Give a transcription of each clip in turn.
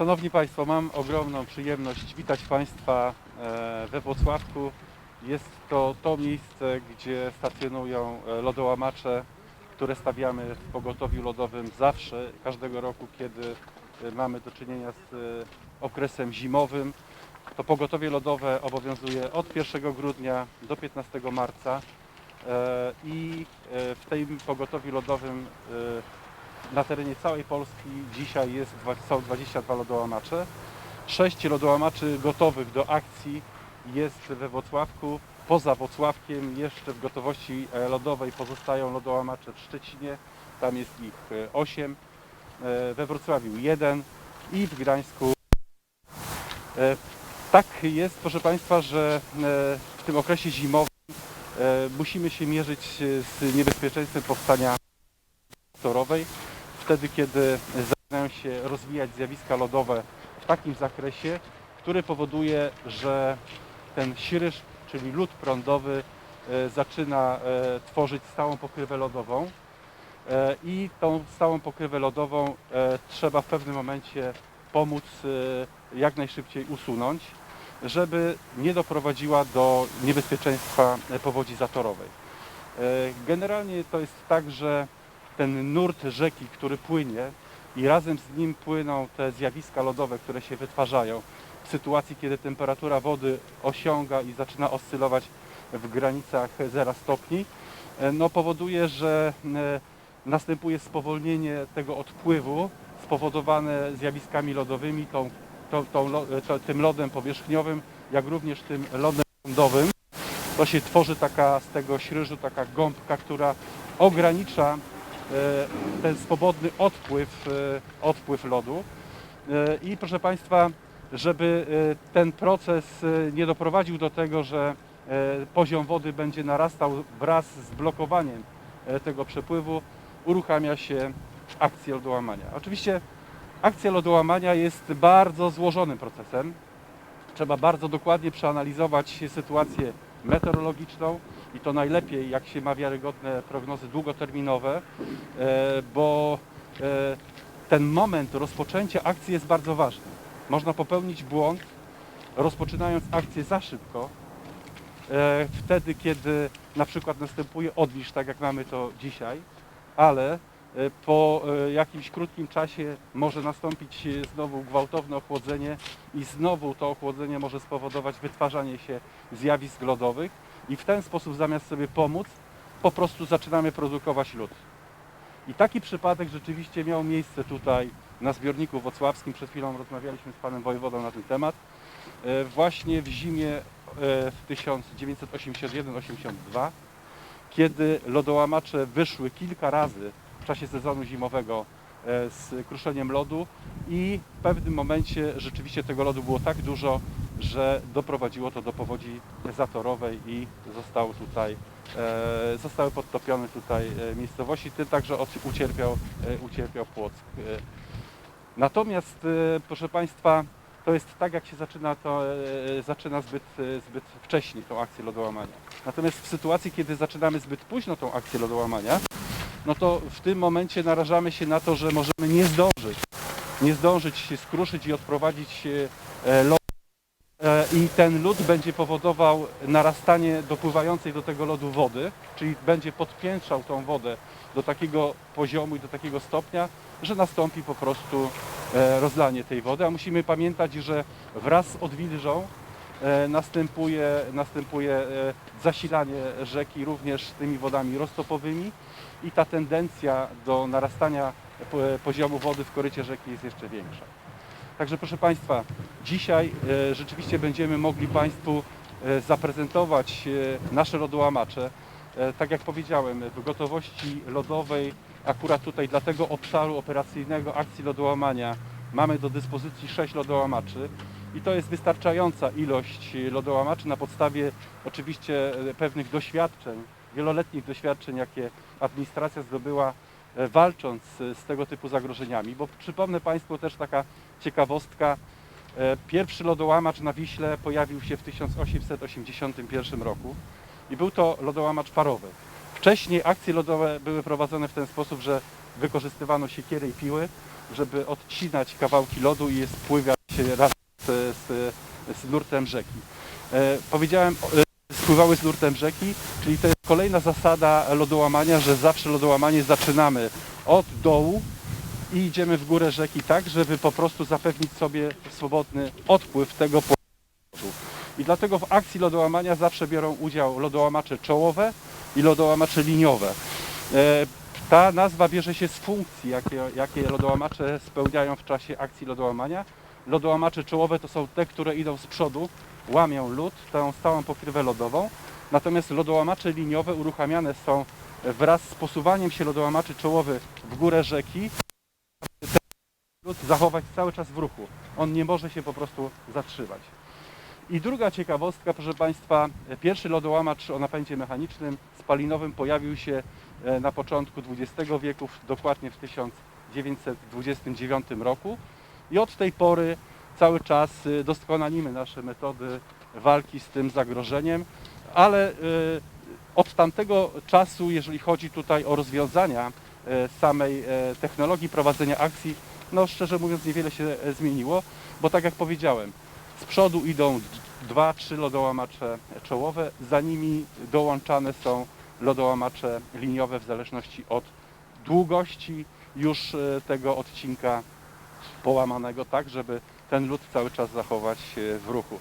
Szanowni Państwo, mam ogromną przyjemność witać Państwa e, we Włocławku. Jest to to miejsce, gdzie stacjonują e, lodołamacze, które stawiamy w pogotowiu lodowym zawsze, każdego roku, kiedy e, mamy do czynienia z okresem zimowym. To pogotowie lodowe obowiązuje od 1 grudnia do 15 marca i w tym pogotowiu lodowym na terenie całej Polski dzisiaj jest, są 22 lodołamacze. Sześć lodołamaczy gotowych do akcji jest we Włocławku. Poza Włocławkiem jeszcze w gotowości e, lodowej pozostają lodołamacze w Szczecinie. Tam jest ich 8. We Wrocławiu jeden i w Gdańsku. E, Tak jest, proszę Państwa, że e, w tym okresie zimowym e, musimy się mierzyć e, z niebezpieczeństwem powstania torowej wtedy, kiedy zaczynają się rozwijać zjawiska lodowe w takim zakresie, który powoduje, że ten śryż, czyli lód prądowy, e, zaczyna e, tworzyć stałą pokrywę lodową E, i tą stałą pokrywę lodową trzeba w pewnym momencie pomóc jak najszybciej usunąć, żeby nie doprowadziła do niebezpieczeństwa powodzi zatorowej. Generalnie to jest tak, że ten nurt rzeki, który płynie i razem z nim płyną te zjawiska lodowe, które się wytwarzają w sytuacji, kiedy temperatura wody osiąga i zaczyna oscylować w granicach 0 stopni, e, no powoduje, że e, następuje spowolnienie tego odpływu spowodowane zjawiskami lodowymi, tą, tą, tą, lo- to, tym lodem powierzchniowym, jak również tym lodem lądowym. To się tworzy taka z tego śryżu taka gąbka, która ogranicza e, ten swobodny odpływ, e, odpływ lodu. E, I proszę Państwa, żeby e, ten proces e, nie doprowadził do tego, że e, poziom wody będzie narastał wraz z blokowaniem e, tego przepływu, uruchamia się akcja lodołamania. Oczywiście akcja lodołamania jest bardzo złożonym procesem. Trzeba bardzo dokładnie przeanalizować sytuację meteorologiczną i to najlepiej, jak się ma wiarygodne prognozy długoterminowe, e, bo e, ten moment rozpoczęcia akcji jest bardzo ważny. Można popełnić błąd, rozpoczynając akcję za szybko, e, wtedy, kiedy na przykład następuje odlisz, tak jak mamy to dzisiaj, ale po e, jakimś krótkim czasie może nastąpić e, znowu gwałtowne ochłodzenie i znowu to ochłodzenie może spowodować wytwarzanie się zjawisk lodowych i w ten sposób zamiast sobie pomóc, po prostu zaczynamy produkować lód. I taki przypadek rzeczywiście miał miejsce tutaj na zbiorniku wocławskim. Przed chwilą rozmawialiśmy z panem wojewodą na ten temat. E, Właśnie w zimie e, w 1981-82, kiedy lodołamacze wyszły kilka razy czasie sezonu zimowego e, z kruszeniem lodu i w pewnym momencie rzeczywiście tego lodu było tak dużo, że doprowadziło to do powodzi zatorowej i został tutaj, e, zostały podtopione tutaj e, miejscowości, tym także ucierpiał, ucierpiał Płock. Natomiast, proszę Państwa, to jest tak, jak się zaczyna, to zaczyna zbyt, zbyt wcześnie tą akcję lodołamania. Natomiast w sytuacji, kiedy zaczynamy zbyt późno tą akcję lodołamania, no to w tym momencie narażamy się na to, że możemy nie zdążyć, nie zdążyć się skruszyć i odprowadzić e, lód E, i ten lód będzie powodował narastanie dopływającej do tego lodu wody, czyli będzie podpiętrzał tą wodę do takiego poziomu i do takiego stopnia, że nastąpi po prostu e, rozlanie tej wody, a musimy pamiętać, że wraz z odwilżą następuje, następuje e, zasilanie rzeki również tymi wodami roztopowymi i ta tendencja do narastania po- poziomu wody w korycie rzeki jest jeszcze większa. Także proszę Państwa, dzisiaj e, rzeczywiście będziemy mogli Państwu e, zaprezentować e, nasze lodołamacze. E, tak jak powiedziałem, w gotowości lodowej akurat tutaj dla tego obszaru operacyjnego akcji lodołamania mamy do dyspozycji 6 lodołamaczy i to jest wystarczająca ilość lodołamaczy na podstawie oczywiście e, pewnych doświadczeń, wieloletnich doświadczeń, jakie administracja zdobyła e, walcząc e, z tego typu zagrożeniami, bo przypomnę Państwu też taka ciekawostka, e, pierwszy lodołamacz na Wiśle pojawił się w 1881 roku i był to lodołamacz parowy. Wcześniej akcje lodowe były prowadzone w ten sposób, że wykorzystywano siekiery i piły, żeby odcinać kawałki lodu i je spływać się razem z, z, z nurtem rzeki. E, powiedziałem, e, spływały z nurtem rzeki, czyli to jest kolejna zasada lodołamania, że zawsze lodołamanie zaczynamy od dołu i idziemy w górę rzeki tak, żeby po prostu zapewnić sobie swobodny odpływ tego pływu. I dlatego w akcji lodołamania zawsze biorą udział lodołamacze czołowe i lodołamacze liniowe. E, Ta nazwa bierze się z funkcji, jakie, jakie lodołamacze spełniają w czasie akcji lodołamania. Lodołamacze czołowe to są te, które idą z przodu, łamią lód, tę stałą pokrywę lodową. Natomiast lodołamacze liniowe uruchamiane są wraz z posuwaniem się lodołamaczy czołowy w górę rzeki. Ten lód zachować cały czas w ruchu. On nie może się po prostu zatrzymać. I druga ciekawostka, proszę Państwa, pierwszy lodołamacz o napędzie mechanicznym spalinowym pojawił się e, na początku XX wieku, dokładnie w 1929 roku. I od tej pory cały czas y, doskonalimy nasze metody walki z tym zagrożeniem, ale y, od tamtego czasu, jeżeli chodzi tutaj o rozwiązania e, samej technologii prowadzenia akcji, no szczerze mówiąc niewiele się e, zmieniło, bo tak jak powiedziałem, z przodu idą dwa, trzy lodołamacze czołowe, za nimi dołączane są lodołamacze liniowe w zależności od długości już e, tego odcinka połamanego, tak żeby ten lód cały czas zachować e, w ruchu.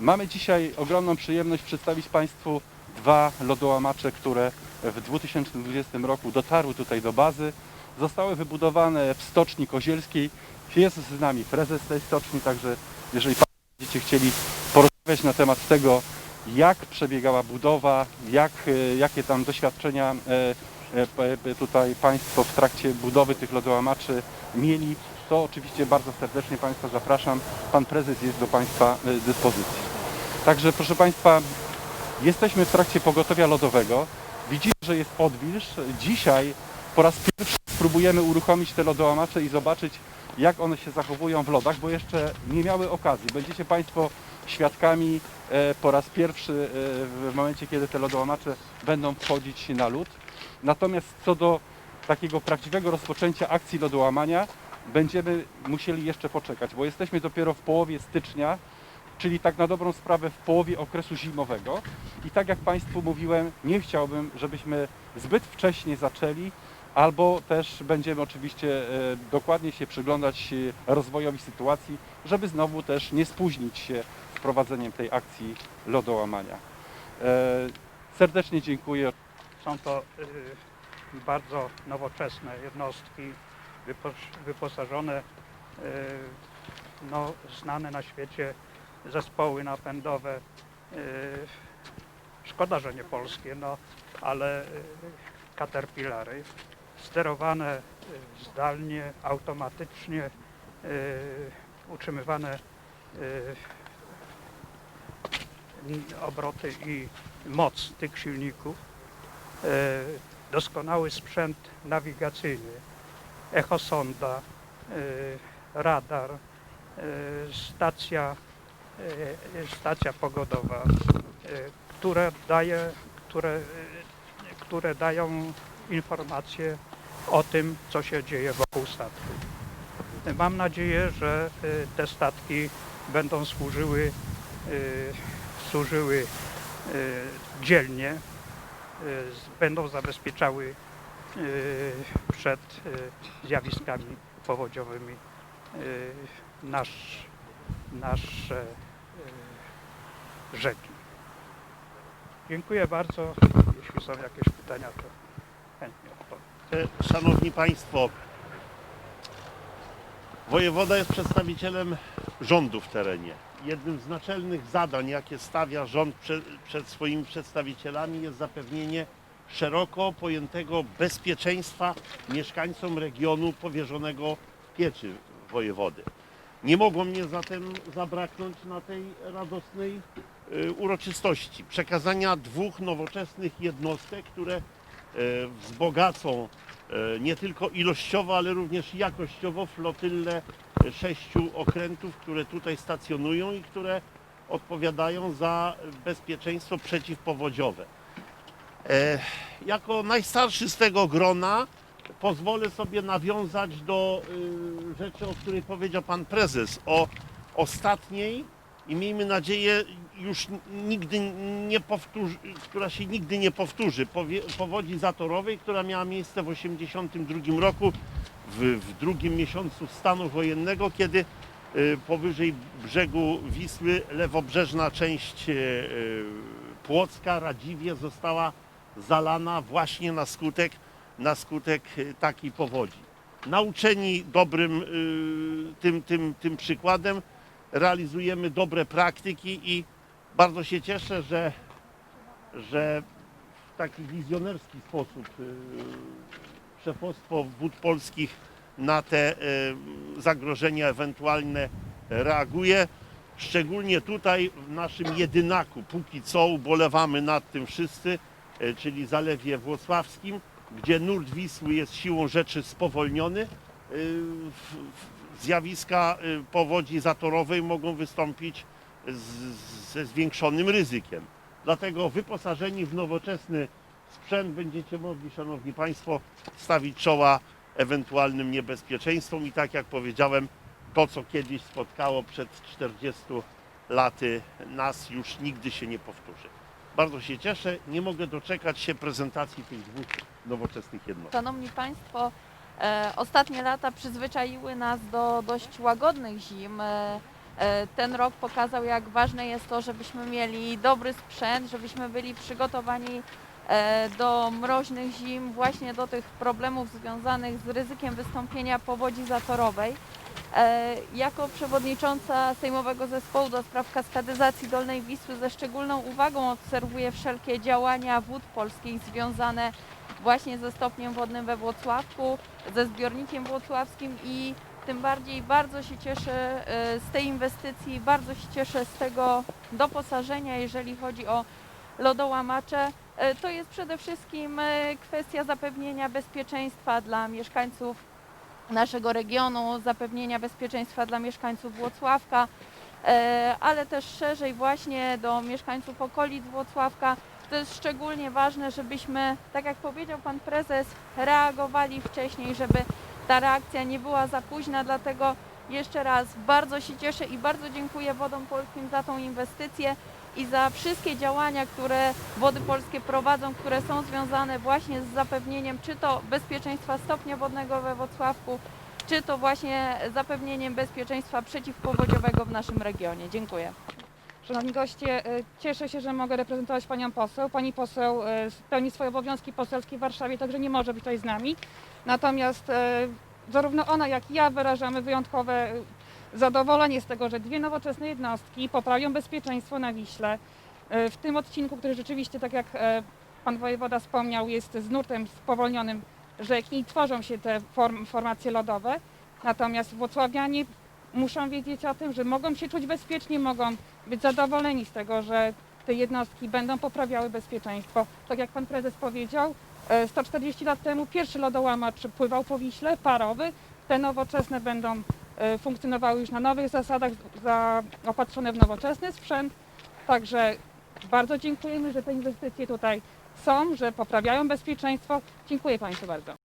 Mamy dzisiaj ogromną przyjemność przedstawić Państwu dwa lodołamacze, które w 2020 roku dotarły tutaj do bazy. Zostały wybudowane w Stoczni Kozielskiej. Jest z nami prezes tej stoczni, także jeżeli Państwo będziecie chcieli porozmawiać na temat tego, jak przebiegała budowa, jak, e, jakie tam doświadczenia e, tutaj Państwo w trakcie budowy tych lodołamaczy mieli, to oczywiście bardzo serdecznie Państwa zapraszam. Pan prezes jest do Państwa e, dyspozycji. Także proszę Państwa, jesteśmy w trakcie pogotowia lodowego. Widzimy, że jest odwilż. Dzisiaj po raz pierwszy spróbujemy uruchomić te lodołamacze i zobaczyć, jak one się zachowują w lodach, bo jeszcze nie miały okazji. Będziecie Państwo świadkami e, po raz pierwszy e, w momencie, kiedy te lodołamacze będą wchodzić na lód. Natomiast co do takiego prawdziwego rozpoczęcia akcji lodołamania, będziemy musieli jeszcze poczekać, bo jesteśmy dopiero w połowie stycznia, czyli tak na dobrą sprawę w połowie okresu zimowego. I tak jak Państwu mówiłem, nie chciałbym, żebyśmy zbyt wcześnie zaczęli, albo też będziemy oczywiście e, dokładnie się przyglądać e, rozwojowi sytuacji, żeby znowu też nie spóźnić się z prowadzeniem tej akcji lodołamania. E, Serdecznie dziękuję. Są to y, bardzo nowoczesne jednostki, wyposażone, y, no, znane na świecie zespoły napędowe. Y, szkoda, że nie polskie, no, ale y, Caterpillary, sterowane zdalnie, automatycznie, utrzymywane obroty i moc tych silników, doskonały sprzęt nawigacyjny, echosonda, e, radar, e, stacja, e, stacja pogodowa, które, daje, które, które dają informacje o tym, co się dzieje wokół statku. Mam nadzieję, że te statki będą służyły, służyły dzielnie, będą zabezpieczały przed e, zjawiskami powodziowymi e, nasz, nasze rzeki. Dziękuję bardzo. Jeśli są jakieś pytania, to chętnie odpowiem. E, Szanowni Państwo, wojewoda jest przedstawicielem rządu w terenie. Jednym z naczelnych zadań, jakie stawia rząd przed, przed swoimi przedstawicielami jest zapewnienie szeroko pojętego bezpieczeństwa mieszkańcom regionu powierzonego pieczy wojewody. Nie mogło mnie zatem zabraknąć na tej radosnej y, uroczystości przekazania dwóch nowoczesnych jednostek, które e, wzbogacą e, nie tylko ilościowo, ale również jakościowo flotyllę e, sześciu okrętów, które tutaj stacjonują i które odpowiadają za bezpieczeństwo przeciwpowodziowe. E, Jako najstarszy z tego grona pozwolę sobie nawiązać do y, rzeczy, o której powiedział pan prezes, o ostatniej i miejmy nadzieję już nigdy nie powtórzy, która się nigdy nie powtórzy, powodzi zatorowej, która miała miejsce w 1982 roku w, w drugim miesiącu stanu wojennego, kiedy y, powyżej brzegu Wisły lewobrzeżna część y, Płocka, Radziwie została zalana właśnie na skutek, na skutek y, takiej powodzi. Nauczeni dobrym y, tym, tym, tym przykładem realizujemy dobre praktyki i bardzo się cieszę, że, że w taki wizjonerski sposób y, szefostwo wód polskich na te zagrożenia ewentualne reaguje. Szczególnie tutaj w naszym jedynaku, póki co ubolewamy nad tym wszyscy, czyli Zalewie Włocławskim, gdzie nurt Wisły jest siłą rzeczy spowolniony. w- Zjawiska y, powodzi zatorowej mogą wystąpić ze zwiększonym ryzykiem. Dlatego wyposażeni w nowoczesny sprzęt będziecie mogli, Szanowni Państwo, stawić czoła ewentualnym niebezpieczeństwom i tak jak powiedziałem, to co kiedyś spotkało przed 40 laty nas już nigdy się nie powtórzy. Bardzo się cieszę, nie mogę doczekać się prezentacji tych dwóch nowoczesnych jednostek. Szanowni Państwo, e, ostatnie lata przyzwyczaiły nas do dość łagodnych zim. E, e, ten rok pokazał, jak ważne jest to, żebyśmy mieli dobry sprzęt, żebyśmy byli przygotowani do mroźnych zim, właśnie do tych problemów związanych z ryzykiem wystąpienia powodzi zatorowej. E, Jako przewodnicząca Sejmowego Zespołu do spraw kaskadyzacji Dolnej Wisły ze szczególną uwagą obserwuję wszelkie działania wód polskich związane właśnie ze stopniem wodnym we Włocławku, ze zbiornikiem włocławskim i tym bardziej bardzo się cieszę e, z tej inwestycji, bardzo się cieszę z tego doposażenia, jeżeli chodzi o lodołamacze. E, To jest przede wszystkim e, kwestia zapewnienia bezpieczeństwa dla mieszkańców naszego regionu, zapewnienia bezpieczeństwa dla mieszkańców Włocławka, e, ale też szerzej właśnie do mieszkańców okolic Włocławka. To jest szczególnie ważne, żebyśmy, tak jak powiedział Pan Prezes, reagowali wcześniej, żeby ta reakcja nie była za późna, dlatego jeszcze raz bardzo się cieszę i bardzo dziękuję Wodom Polskim za tą inwestycję i za wszystkie działania, które Wody Polskie prowadzą, które są związane właśnie z zapewnieniem czy to bezpieczeństwa stopnia wodnego we Wrocławku, czy to właśnie zapewnieniem bezpieczeństwa przeciwpowodziowego w naszym regionie. Dziękuję. Szanowni goście, e, cieszę się, że mogę reprezentować panią poseł. Pani poseł e, pełni swoje obowiązki poselskie w Warszawie, także nie może być tutaj z nami. Natomiast e, zarówno ona, jak i ja wyrażamy wyjątkowe zadowolenie z tego, że dwie nowoczesne jednostki poprawią bezpieczeństwo na Wiśle. E, W tym odcinku, który rzeczywiście, tak jak e, pan wojewoda wspomniał, jest z nurtem spowolnionym rzeki i tworzą się te form, formacje lodowe. Natomiast włocławianie muszą wiedzieć o tym, że mogą się czuć bezpiecznie, mogą być zadowoleni z tego, że te jednostki będą poprawiały bezpieczeństwo. Tak jak pan prezes powiedział, e, 140 lat temu pierwszy lodołamacz pływał po Wiśle, parowy. Te nowoczesne będą e, funkcjonowały już na nowych zasadach, zaopatrzone w nowoczesny sprzęt. Także bardzo dziękujemy, że te inwestycje tutaj są, że poprawiają bezpieczeństwo. Dziękuję Państwu bardzo.